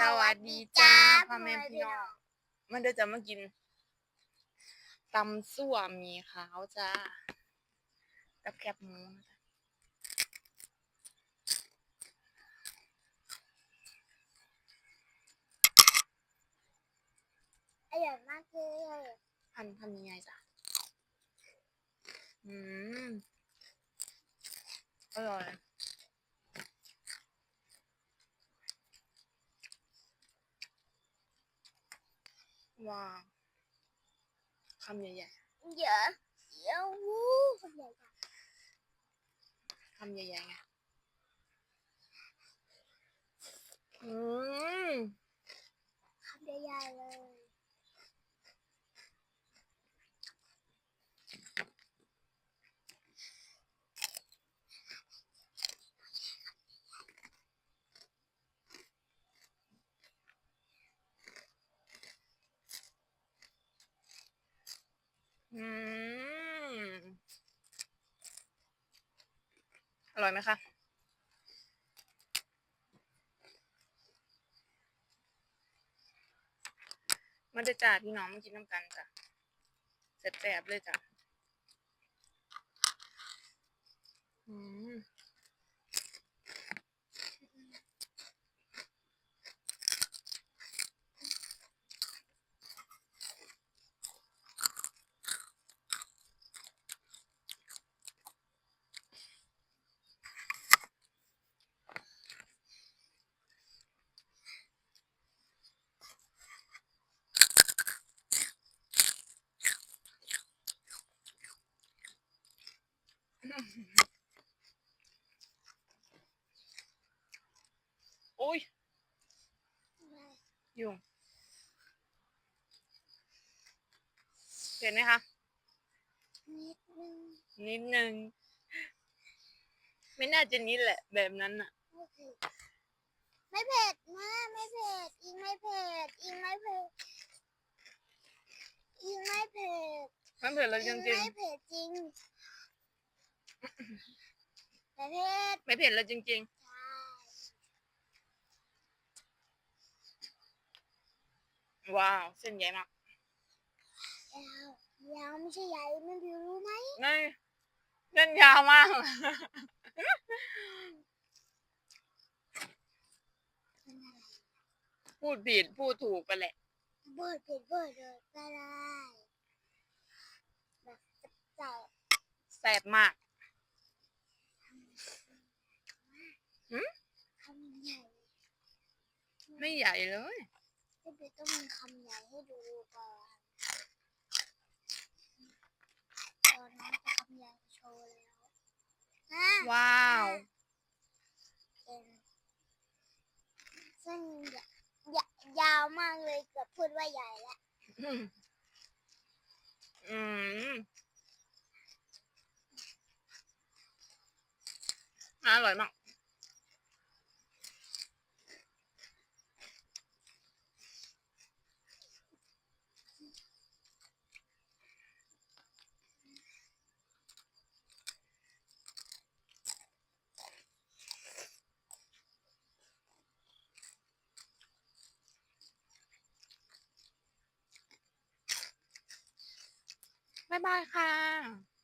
สวัสดีจ้าพ่อแม่พี่น้องมันเดี๋ยวจะมากินตำสั่วหมีขาวจ้ากับแคบหมูนะจ๊ะอร่อยมากเลยพันทำยังไงจ้ะอืมอร่อย ว้าวคำใหญ่เยอะเยอะวู้คนใหญ่จังๆคำใหญ่ๆไงอืม คำใหญ่ๆเลย อืม อ ร่อยไหมคะมันจะจ่าพี่น้องมากินน้ำกันจ้ะแสบๆเลยจ้ะอืม อ้ยยุงเห็นไหมคะ นิดนึงนิดนึง ไม่น่าจะนิดแหละ แบบนั้นน่ะไม่เผ็ดไม่เผ็ดนะไม่เผ็ดอิงไม่เผ็ดอิงไม่เผ็ดอิงไม่เผ็ดมันเผ็ดเลยจอิงริงไม่เผ็ดจริง ไม่เผ็ดๆไม่เผ็ดเลยจริงใช่ๆว้าว เส้นใหญ่มากยาวยาวไม่ใช่ใหญ่ไม่รู้รู้ไหมนี่เส้นยาวมากมันอะไรพูดผิดพูดถูกไปแหละ เบิดเผ็ดเบิดเลยก็ได้แบบจับ แซ่บมาก คำใหญ่ ไม่ใหญ่เลยพี่เบต้องมีคำใหญ่ให้ดูก่อนตอนนั้นจะคำใหญ่โชว์แล้วนะว้าวเป็นซึ่งยายาวมากเลยเกือบพูดว่าใหญ่แล้วอืมอืมอร่อยมาก บ๊ายบายค่ะ